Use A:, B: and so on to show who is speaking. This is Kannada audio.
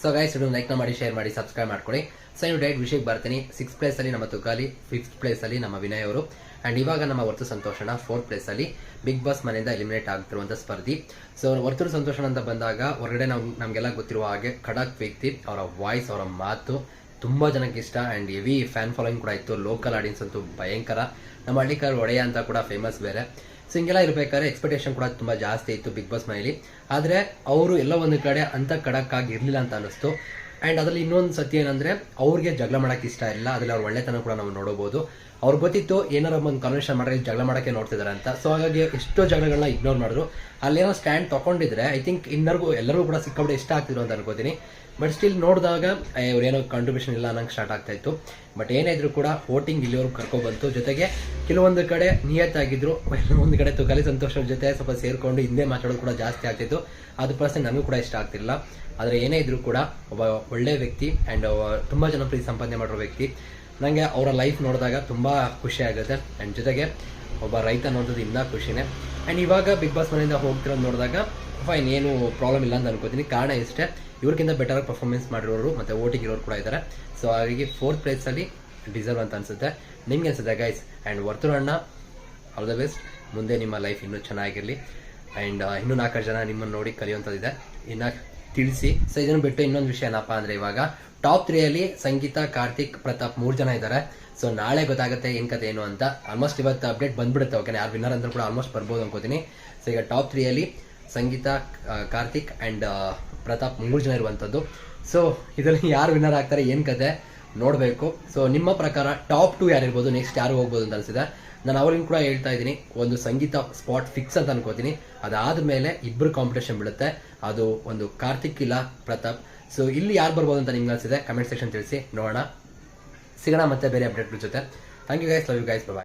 A: ಸೊ ಗೈಸ್ ವಿಡಿಯೋ ಲೈಕ್ ಮಾಡಿ ಶೇರ್ ಮಾಡಿ ಸಬ್ಸ್ಕ್ರೈಬ್ ಮಾಡ್ಕೊಳ್ಳಿ. ಸೊ ಇನ್ನು ಡೈರೆಕ್ಟ್ ವಿಷಯಕ್ಕೆ ಬರ್ತೀನಿ. ಸಿಕ್ಸ್ ಪ್ಲೇಸ್ ಅಲ್ಲಿ ನಮ್ಮ ತುಕಾಲಿ ಫಿಫ್ತ್ ಪ್ಲೇಸ್ ಅಲ್ಲಿ ನಮ್ಮ ವಿನಯ್ ಅವರು. ಅಂಡ್ ಇವಾಗ ನಮ್ಮ ವರ್ತು ಸಂತೋಷಣ ಫೋರ್ತ್ ಪ್ಲೇಸ್ ಅಲ್ಲಿ ಬಿಗ್ ಬಾಸ್ ಮನೆಯಿಂದ ಎಲಿಮಿನೇಟ್ ಆಗ್ತಿರುವಂಥ ಸ್ಪರ್ಧಿ. ಸೊ ವರ್ತೂರು ಸಂತೋಷಣ ಅಂತ ಬಂದಾಗ ಹೊರಗಡೆ ನಾವು ನಮಗೆಲ್ಲ ಗೊತ್ತಿರುವ ಹಾಗೆ ಖಡಕ್ ವ್ಯಕ್ತಿ, ಅವರ ವಾಯ್ಸ್ ಅವರ ಮಾತು ತುಂಬಾ ಜನಕ್ಕೆ ಇಷ್ಟ ಆ್ಯಂಡ್ ಹೆವಿ ಫ್ಯಾನ್ ಫಾಲೋಯಿಂಗ್ ಕೂಡ ಇತ್ತು. ಲೋಕಲ್ ಆಡಿಯನ್ಸ್ ಅಂತೂ ಭಯಂಕರ. ನಮ್ಮ ಹಳ್ಳಿಕಾರ ಒಡೆಯ ಅಂತ ಕೂಡ ಫೇಮಸ್ ಬೇರೆ. ಸೊ ಹಿಂಗೆಲ್ಲ ಇರಬೇಕಾದ್ರೆ ಎಕ್ಸ್ಪೆಕ್ಟೇಷನ್ ಕೂಡ ತುಂಬ ಜಾಸ್ತಿ ಇತ್ತು ಬಿಗ್ ಬಾಸ್ ಮನೇಲಿ ಆದರೆ ಅವರು ಎಲ್ಲ ಒಂದು ಕಡೆ ಅಂತ ಕಡಕ್ಕಾಗಿ ಇರಲಿಲ್ಲ ಅಂತ ಅನ್ನಿಸ್ತು. ಆ್ಯಂಡ್ ಅದರಲ್ಲಿ ಇನ್ನೊಂದು ಸತ್ಯ ಏನಂದರೆ, ಅವ್ರಿಗೆ ಜಗಳ ಮಾಡೋಕ್ಕೆ ಇಷ್ಟ ಇಲ್ಲ. ಅದರಲ್ಲಿ ಅವ್ರ ಒಳ್ಳೆತನ ಕೂಡ ನಾವು ನೋಡಬಹುದು. ಅವ್ರಿಗೆ ಗೊತ್ತಿತ್ತು ಏನಾರ ಒಂದು ಕನ್ವೆನ್ಷನ್ ಮಾಡಿ ಜಗಳ ಮಾಡೋಕ್ಕೆ ನೋಡ್ತಿದ್ದಾರೆ ಅಂತ. ಸೊ ಹಾಗಾಗಿ ಎಷ್ಟೋ ಜಗಳಗಳನ್ನ ಇಗ್ನೋರ್ ಮಾಡಿದ್ರು. ಅಲ್ಲೇನೋ ಸ್ಟ್ಯಾಂಡ್ ತಗೊಂಡಿದ್ರೆ ಐ ಥಿಂಕ್ ಇನ್ನರ್ಗೂ ಎಲ್ಲರಿಗೂ ಕೂಡ ಸಿಕ್ಕಾಬಿಟ್ಟು ಇಷ್ಟ ಆಗ್ತಿದ್ರು ಅಂತ ಅನ್ಕೋತೀನಿ. ಬಟ್ ಸ್ಟಿಲ್ ನೋಡಿದಾಗ ಇವ್ರೇನೋ ಕಾಂಟ್ರಿಬ್ಯೂಷನ್ ಇಲ್ಲ, ಅನ್ನಂಗೆ ಸ್ಟಾರ್ಟ್ ಆಗ್ತಾ ಇತ್ತು. ಬಟ್ ಏನೇ ಕೂಡ ವೋಟಿಂಗ್ ಇಲ್ಲಿವರೆಗೂ ಕರ್ಕೊಬಂತು. ಜೊತೆಗೆ ಕೆಲವೊಂದು ಕಡೆ ನಿಯತ್ತಾಗಿದ್ರು ಒಂದು ಕಡೆ ತುಕಾಲಿ ಸಂತೋಷದ ಜೊತೆ ಸ್ವಲ್ಪ ಸೇರಿಕೊಂಡು ಹಿಂದೆ ಮಾತಾಡೋದು ಕೂಡ ಜಾಸ್ತಿ ಆಗ್ತಿತ್ತು. ಅದು ಪರ್ಸೆಂಟ್ ನನಗೂ ಕೂಡ ಇಷ್ಟ ಆಗ್ತಿಲ್ಲ ಆದರೆ ಏನೇ ಇದ್ರೂ ಕೂಡ ಒಬ್ಬ ಒಳ್ಳೆ ವ್ಯಕ್ತಿ ಆ್ಯಂಡ್ ತುಂಬ ಜನಪ್ರಿಯ ಸಂಪಾದನೆ ಮಾಡಿರೋ ವ್ಯಕ್ತಿ. ನನಗೆ ಅವರ ಲೈಫ್ ನೋಡಿದಾಗ ತುಂಬ ಖುಷಿ ಆಗುತ್ತೆ. ಆ್ಯಂಡ್ ಜೊತೆಗೆ ಒಬ್ಬ ರೈತ ನೋಡೋದು ಇನ್ನೂ ಖುಷಿನೇ. ಆ್ಯಂಡ್ ಇವಾಗ ಬಿಗ್ ಬಾಸ್ ಮನೆಯಿಂದ ಹೋಗ್ತಿರೋದು ನೋಡಿದಾಗ ಫೈನ್ ಏನು ಪ್ರಾಬ್ಲಮ್ ಇಲ್ಲ ಅಂತ ಅನ್ಕೋತೀನಿ. ಕಾರಣ ಇಷ್ಟೇ ಇವ್ರಿಗಿಂತ ಬೆಟರ್ ಪರ್ಫಾರ್ಮೆನ್ಸ್ ಮಾಡಿರೋರು ಮತ್ತು ಓಟಿಗೆ ಇರೋರು ಕೂಡ ಇದ್ದಾರೆ ಸೊ ಹಾಗಾಗಿ ಫೋರ್ತ್ ಪ್ಲೇಸಲ್ಲಿ ಡಿಸರ್ವ್ ಅಂತ ಅನ್ಸುತ್ತೆ. ನಿಮ್ಗೆ ಅನಿಸುತ್ತೆ ಗೈಸ್ ಆ್ಯಂಡ್ ವರ್ತೂರ್ ಅಣ್ಣ ಆಲ್ ದ ಬೆಸ್ಟ್ ಮುಂದೆ ನಿಮ್ಮ ಲೈಫ್ ಇನ್ನೂ ಚೆನ್ನಾಗಿರಲಿ. ಆ್ಯಂಡ್ ಇನ್ನೂ ನಾಲ್ಕು ಜನ ನಿಮ್ಮನ್ನು ನೋಡಿ ಕಲಿಯುವಂಥದ್ದಿದೆ. ಇನ್ನು ತಿಳಿಸಿ. ಸೊ ಇದನ್ನು ಬಿಟ್ಟು ಇನ್ನೊಂದು ವಿಷಯ ಏನಪ್ಪ ಅಂದರೆ ಇವಾಗ ಟಾಪ್ ತ್ರೀಯಲ್ಲಿ ಸಂಗೀತ, ಕಾರ್ತಿಕ್, ಪ್ರತಾಪ್ ಮೂರು ಜನ ಇದ್ದಾರೆ ಸೊ ನಾಳೆ ಗೊತ್ತಾಗುತ್ತೆ ಏನು ಕತೆ ಏನು ಅಂತ. ಆಲ್ಮೋಸ್ಟ್ ಇವತ್ತು ಅಪ್ಡೇಟ್ ಬಂದ್ಬಿಡುತ್ತೆ ಓಕೆ ಯಾರು ವಿನ್ನರ್ ಅಂತ ಕೂಡ ಆಲ್ಮೋಸ್ಟ್ ಬರ್ಬೋದು ಅನ್ಕೋತೀನಿ. ಸೊ ಈಗ ಟಾಪ್ ತ್ರೀಯಲ್ಲಿ ಸಂಗೀತ ಕಾರ್ತಿಕ್ ಆ್ಯಂಡ್ ಪ್ರತಾಪ್ ಮೂರು ಜನ ಇರುವಂಥದ್ದು ಸೊ ಇದರಲ್ಲಿ ಯಾರು ವಿನ್ನರ್ ಆಗ್ತಾರೆ, ಏನು ಕತೆ ನೋಡಬೇಕು. ಸೊ ನಿಮ್ಮ ಪ್ರಕಾರ ಟಾಪ್ ಟು ಯಾರಿರ್ಬೋದು? ನೆಕ್ಸ್ಟ್ ಯಾರು ಹೋಗ್ಬೋದು ಅಂತ ಅನಿಸಿದೆ? ನಾನು ಅವ್ರಿಗೆ ಕೂಡ ಹೇಳ್ತಾ ಇದ್ದೀನಿ, ಒಂದು ಸಂಗೀತ ಸ್ಪಾಟ್ ಫಿಕ್ಸ್ ಅಂತ ಅನ್ಕೋತೀನಿ. ಅದಾದ ಮೇಲೆ ಇಬ್ಬರು ಕಾಂಪಿಟೇಷನ್ ಬೀಳುತ್ತೆ. ಅದು ಒಂದು ಕಾರ್ತಿಕ್ ಇಲ್ಲ, ಪ್ರತಾಪ್. ಸೊ ಇಲ್ಲಿ ಯಾರು ಬರ್ಬೋದು ಅಂತ ನಿಮ್ಗೆ ಅನಿಸಿದೆ? ಕಮೆಂಟ್ ಸೆಕ್ಷನ್ ತಿಳಿಸಿ, ನೋಡೋಣ. ಸಿಗೋಣ ಮತ್ತೆ ಬೇರೆ ಅಪ್ಡೇಟ್ ಜೊತೆ thank you guys love you guys bye